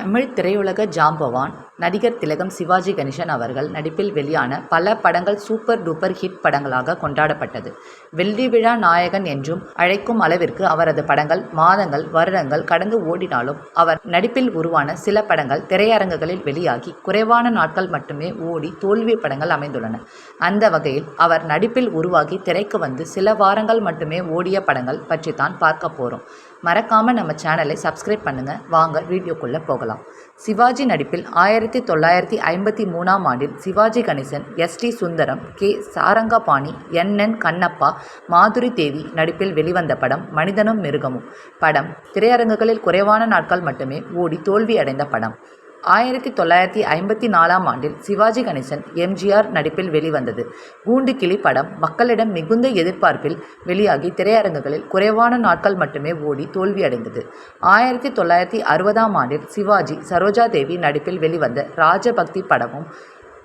தமிழ் திரையுலக ஜாம்பவான் நடிகர் திலகம் சிவாஜி கணேசன் அவர்கள் நடிப்பில் வெளியான பல படங்கள் சூப்பர் டூப்பர் ஹிட் படங்களாக கொண்டாடப்பட்டது. வெள்ளி விழா நாயகன் என்றும் அழைக்கும் அளவிற்கு அவரது படங்கள் மாதங்கள் வருடங்கள் கடந்து ஓடினாலும் அவர் நடிப்பில் உருவான சில படங்கள் திரையரங்குகளில் வெளியாகி குறைவான நாட்கள் மட்டுமே ஓடி தோல்வி படங்கள் அமைந்துள்ளன. அந்த வகையில் அவர் நடிப்பில் உருவாகி திரைக்கு வந்து சில வாரங்கள் மட்டுமே ஓடிய படங்கள் பற்றி தான் பார்க்க போகிறோம் மறக்காமல் நம்ம சேனலை சப்ஸ்கிரைப் பண்ணுங்கள் வாங்க வீடியோக்குள்ளே போகலாம். சிவாஜி நடிப்பில் ஆயிரத்தி தொள்ளாயிரத்தி ஐம்பத்தி மூணாம் ஆண்டில் Sivaji Ganesan S D Sundaram K Sarangapani N N Kannappa Madhuri Devi நடிப்பில் வெளிவந்த படம் மனிதனும் மிருகமும். படம் திரையரங்குகளில் குறைவான நாட்கள் மட்டுமே ஓடி தோல்வி அடைந்த படம். ஆயிரத்தி தொள்ளாயிரத்தி ஐம்பத்தி நாலாம் ஆண்டில் சிவாஜி கணேசன் எம்ஜிஆர் நடிப்பில் வெளிவந்தது. கூண்டு கிளி படம் மக்களிடம் மிகுந்த எதிர்பார்ப்பில் வெளியாகி திரையரங்குகளில் குறைவான நாட்கள் மட்டுமே ஓடி தோல்வியடைந்தது. ஆயிரத்தி தொள்ளாயிரத்தி அறுபதாம் ஆண்டில் சிவாஜி சரோஜா தேவி நடிப்பில் வெளிவந்த ராஜபக்தி படமும்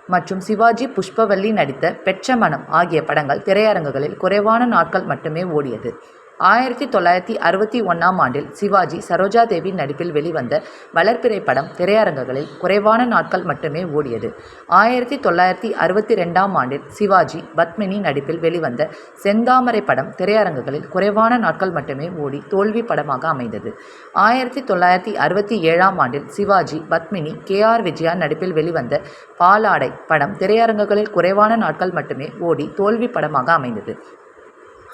மற்றும் சிவாஜி புஷ்பவல்லி நடித்த பெற்ற மனம் ஆகிய படங்கள் திரையரங்குகளில் குறைவான நாட்கள் மட்டுமே ஓடியது. ஆயிரத்தி தொள்ளாயிரத்தி அறுபத்தி ஒன்றாம் ஆண்டில் சிவாஜி சரோஜா தேவி நடிப்பில் வெளிவந்த வளர்ப்பிறை படம் திரையரங்குகளில் குறைவான நாட்கள் மட்டுமே ஓடியது. ஆயிரத்தி தொள்ளாயிரத்தி அறுபத்தி ரெண்டாம் ஆண்டில் சிவாஜி பத்மினி நடிப்பில் வெளிவந்த செந்தாமரை படம் திரையரங்குகளில் குறைவான நாட்கள் மட்டுமே ஓடி தோல்வி படமாக அமைந்தது. ஆயிரத்தி தொள்ளாயிரத்தி அறுபத்தி ஏழாம் ஆண்டில் சிவாஜி பத்மினி கே ஆர் விஜயா நடிப்பில் வெளிவந்த பாலாடை படம் திரையரங்குகளில் குறைவான நாட்கள் மட்டுமே ஓடி தோல்வி படமாக அமைந்தது.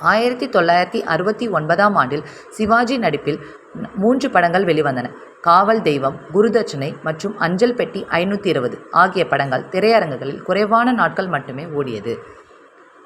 ஆயிரத்தி தொள்ளாயிரத்தி அறுபத்தி ஒன்பதாம் ஆண்டில் சிவாஜி நடிப்பில் மூன்று படங்கள் வெளிவந்தன. காவல் தெய்வம் குருதட்சணை மற்றும் அஞ்சல் பெட்டி ஐநூற்றி இருபது ஆகிய படங்கள் திரையரங்குகளில் குறைவான நாட்கள் மட்டுமே ஓடியது.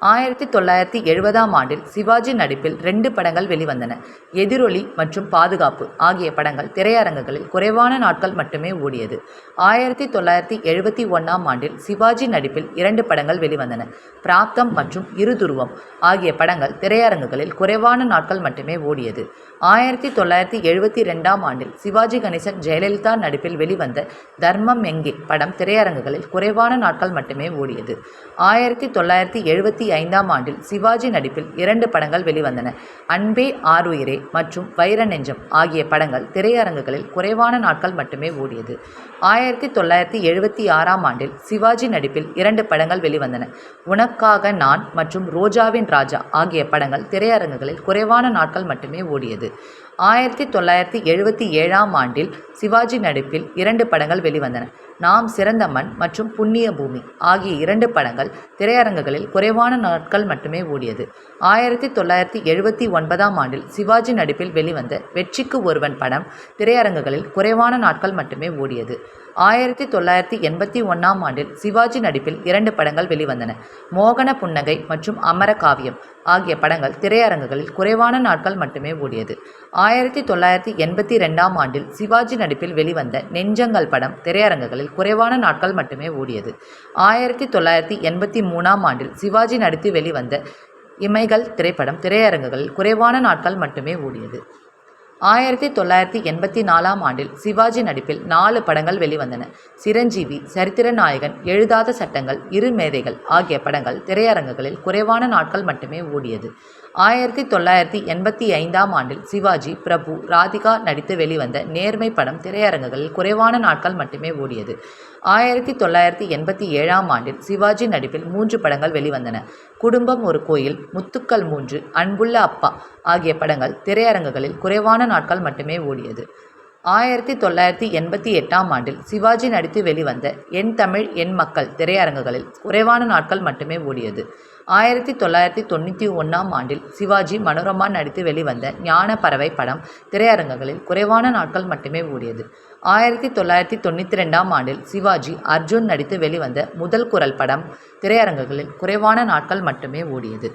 ஆயிரத்தி தொள்ளாயிரத்தி எழுபதாம் ஆண்டில் சிவாஜி நடிப்பில் ரெண்டு படங்கள் வெளிவந்தன. எதிரொலி மற்றும் பாதுகாப்பு ஆகிய படங்கள் திரையரங்குகளில் குறைவான நாட்கள் மட்டுமே ஓடியது. ஆயிரத்தி தொள்ளாயிரத்தி எழுபத்தி ஒன்றாம் ஆண்டில் சிவாஜி நடிப்பில் இரண்டு படங்கள் வெளிவந்தன. பிராப்தம் மற்றும் இருதுருவம் ஆகிய படங்கள் திரையரங்குகளில் குறைவான நாட்கள் மட்டுமே ஓடியது. ஆயிரத்தி தொள்ளாயிரத்தி எழுபத்தி ரெண்டாம் ஆண்டில் சிவாஜி கணேசன் ஜெயலலிதா நடிப்பில் வெளிவந்த தர்மம் எங்கே படம் திரையரங்குகளில் குறைவான நாட்கள் மட்டுமே ஓடியது. ஆயிரத்தி தொள்ளாயிரத்தி எழுபத்தி ஐந்தாம் ஆண்டில் சிவாஜி நடிப்பில் இரண்டு படங்கள் வெளிவந்தன. அன்பே ஆறுயிரே மற்றும் வைர நெஞ்சம் ஆகிய படங்கள் திரையரங்குகளில் குறைவான நாட்கள் மட்டுமே ஓடியது. ஆயிரத்தி தொள்ளாயிரத்தி எழுபத்தி ஆறாம் ஆண்டில் சிவாஜி நடிப்பில் இரண்டு படங்கள் வெளிவந்தன. உனக்காக நான் மற்றும் ரோஜாவின் ராஜா ஆகிய படங்கள் திரையரங்குகளில் குறைவான நாட்கள் மட்டுமே ஓடியது. ஆயிரத்தி தொள்ளாயிரத்தி எழுபத்தி ஏழாம் ஆண்டில் சிவாஜி நடிப்பில் இரண்டு படங்கள் வெளிவந்தன. நாம் சிறந்த மண் மற்றும் புண்ணிய பூமி ஆகிய இரண்டு படங்கள் திரையரங்குகளில் குறைவான நாட்கள் மட்டுமே ஓடியது. ஆயிரத்தி தொள்ளாயிரத்தி எழுபத்தி ஒன்பதாம் ஆண்டில் சிவாஜி நடிப்பில் வெளிவந்த வெற்றிக்கு ஒருவன் படம் திரையரங்குகளில் குறைவான நாட்கள் மட்டுமே ஓடியது. ஆயிரத்தி தொள்ளாயிரத்தி எண்பத்தி ஒன்றாம் ஆண்டில் சிவாஜி நடிப்பில் இரண்டு படங்கள் வெளிவந்தன. மோகன புன்னகை மற்றும் அமர காவியம் ஆகிய படங்கள் திரையரங்குகளில் குறைவான நாட்கள் மட்டுமே ஓடியது. ஆயிரத்தி தொள்ளாயிரத்தி எண்பத்தி ரெண்டாம் ஆண்டில் சிவாஜி நடிப்பில் வெளிவந்த நெஞ்சங்கள் படம் திரையரங்குகளில் குறைவான நாட்கள் மட்டுமே ஓடியது. ஆயிரத்தி தொள்ளாயிரத்தி எண்பத்தி மூணாம் ஆண்டில் சிவாஜி நடித்து வெளிவந்த இமைகள் திரைப்படம் திரையரங்குகளில் குறைவான நாட்கள் மட்டுமே ஓடியது. ஆயிரத்தி தொள்ளாயிரத்தி எண்பத்தி நாலாம் ஆண்டில் சிவாஜி நடிப்பில் நாலு படங்கள் வெளிவந்தன. சிரஞ்சீவி சரித்திர நாயகன் எழுதாத சட்டங்கள் இரு மேதைகள் ஆகிய படங்கள் திரையரங்குகளில் குறைவான நாட்கள் மட்டுமே ஓடியது. ஆயிரத்தி தொள்ளாயிரத்தி எண்பத்தி ஐந்தாம் ஆண்டில் சிவாஜி பிரபு ராதிகா நடித்து வெளிவந்த நேர்மை படம் திரையரங்குகளில் குறைவான நாட்கள் மட்டுமே ஓடியது. ஆயிரத்தி தொள்ளாயிரத்தி எண்பத்தி ஏழாம் ஆண்டில் சிவாஜி நடிப்பில் மூன்று படங்கள் வெளிவந்தன. குடும்பம் ஒரு கோயில் முத்துக்கள் மூன்று அன்புள்ள அப்பா ஆகிய படங்கள் திரையரங்குகளில் குறைவான நாட்கள் மட்டுமே ஓடியது. ஆயிரத்தி தொள்ளாயிரத்தி எண்பத்தி எட்டாம் ஆண்டில் சிவாஜி நடித்து வெளிவந்த என் தமிழ் என் மக்கள் திரையரங்குகளில் குறைவான நாட்கள் மட்டுமே ஓடியது. ஆயிரத்தி தொள்ளாயிரத்தி தொண்ணூற்றி ஒன்றாம் ஆண்டில் சிவாஜி மனோரமா நடித்து வெளிவந்த ஞான பறவை படம் திரையரங்குகளில் குறைவான நாட்கள் மட்டுமே ஓடியது. ஆயிரத்தி தொள்ளாயிரத்தி தொண்ணூற்றி ரெண்டாம் ஆண்டில் சிவாஜி அர்ஜுன் நடித்து வெளிவந்த முதல் குரல் படம் திரையரங்குகளில் குறைவான நாட்கள் மட்டுமே ஓடியது.